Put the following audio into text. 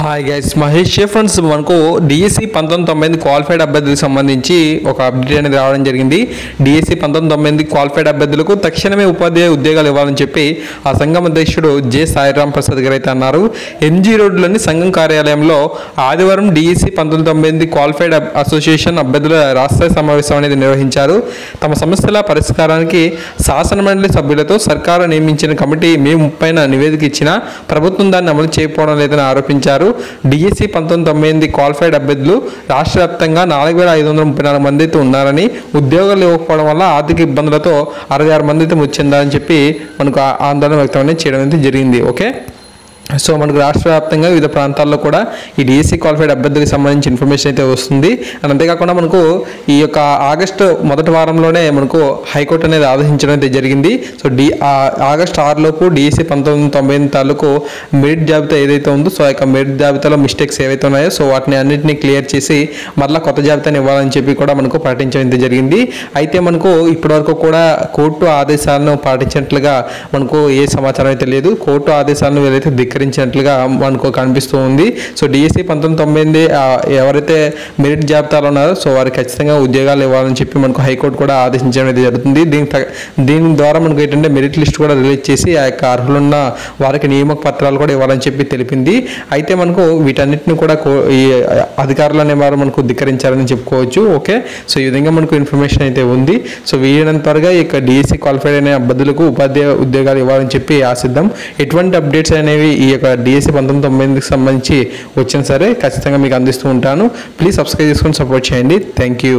Hi guys Mahesh friends మనకు DSC పంతొమ్మిది తొంభై క్వాలిఫైడ్ అభ్యర్థులకు సంబంధించి ఒక అప్డేట్ అనేది రావడం జరిగింది. డిఎస్సి పంతొమ్మిది తొంభై క్వాలిఫైడ్ అభ్యర్థులకు తక్షణమే ఉపాధ్యాయ ఉద్యోగాలు ఇవ్వాలని చెప్పి ఆ సంఘం అధ్యక్షుడు జె సాయిరాం ప్రసాద్ గారు అయితే అన్నారు. ఎంజీ రోడ్లోని సంఘం కార్యాలయంలో ఆదివారం డిఎస్సి పంతొమ్మిది తొంభై క్వాలిఫైడ్ అసోసియేషన్ అభ్యర్థుల రాష్ట్ర సమావేశం అనేది నిర్వహించారు. తమ సమస్యల పరిష్కారానికి శాసనమండలి సభ్యులతో సర్కారు నియమించిన కమిటీ మే ముప్పైన నివేదిక ఇచ్చినా ప్రభుత్వం దాన్ని అమలు చేయకపోవడం లేదని ఆరోపించారు. డిఎస్సి పంతొమ్మిది తొంభై ఎనిమిది క్వాలిఫైడ్ అభ్యర్థులు రాష్ట్ర వ్యాప్తంగా నాలుగు వేల ఐదు వందల ముప్పై నాలుగు మంది అయితే ఉన్నారని ఉద్యోగాలు ఇవ్వకపోవడం వల్ల ఆర్థిక ఇబ్బందులతో అరవై ఆరు మంది అయితే మృతి చెందారని చెప్పి మనకు ఆందోళన వ్యక్తం అనేది చేయడం అయితే జరిగింది. ఓకే? సో మనకు రాష్ట్ర వ్యాప్తంగా వివిధ ప్రాంతాల్లో కూడా ఈ డిఎస్సి క్వాలిఫైడ్ అభ్యర్థులకు సంబంధించి ఇన్ఫర్మేషన్ అయితే వస్తుంది. అండ్ అంతేకాకుండా మనకు ఈ యొక్క ఆగస్టు మొదటి వారంలోనే మనకు హైకోర్టు అనేది ఆదేశించడం అయితే జరిగింది. సో డి ఆగస్ట్ ఆగస్టు ఆరులోపు డిఎస్సి పంతొమ్మిది తొంభై ఎనిమిది తాలూకు మెరిట్ జాబితా ఏదైతే ఉందో సో ఆ యొక్క మెరిట్ జాబితాలో మిస్టేక్స్ ఏవైతే ఉన్నాయో సో వాటిని అన్నింటినీ క్లియర్ చేసి మరలా కొత్త జాబితాని ఇవ్వాలని చెప్పి కూడా మనకు పాటించడం అయితే జరిగింది. అయితే మనకు ఇప్పటివరకు కూడా కోర్టు ఆదేశాలను పాటించినట్లుగా మనకు ఏ సమాచారం అయితే లేదు. కోర్టు ఆదేశాలను వీళ్ళైతే సహకరించినట్లుగా మనకు కనిపిస్తూ ఉంది. సో డిఎస్సి పంతొమ్మిది తొంభై ఎనిమిది ఎవరైతే మెరిట్ జాబితాలో ఉన్నారో సో వారికి ఖచ్చితంగా ఉద్యోగాలు ఇవ్వాలని చెప్పి మనకు హైకోర్టు కూడా ఆదేశించడం అయితే జరుగుతుంది. దీని త- దీని ద్వారా మనకు ఏంటంటే మెరిట్ లిస్ట్ కూడా రిలీజ్ చేసి ఆ యొక్క అర్హులున్న వారికి నియామక పత్రాలు కూడా ఇవ్వాలని చెప్పి తెలిపింది. అయితే మనకు వీటన్నిటిని కూడా ఈ అధికారులు అనేవారు మనకు ధిక్కరించారని చెప్పుకోవచ్చు. ఓకే? సో ఈ విధంగా మనకు ఇన్ఫర్మేషన్ అయితే ఉంది. సో వీలైనంత త్వరగా ఈ యొక్క డిఎస్సి క్వాలిఫైడ్ అనే అభ్యర్థులకు ఉపాధ్యాయ ఉద్యోగాలు ఇవ్వాలని చెప్పి ఆశిద్దాం. ఎటువంటి అప్డేట్స్ అనేవి ఈ యొక్క డిఎస్సి పంతొమ్మిది తొంభై సంబంధించి వచ్చినా సరే ఖచ్చితంగా మీకు అందిస్తూ ఉంటాను. ప్లీజ్ సబ్స్క్రైబ్ చేసుకొని సపోర్ట్ చేయండి. Thank you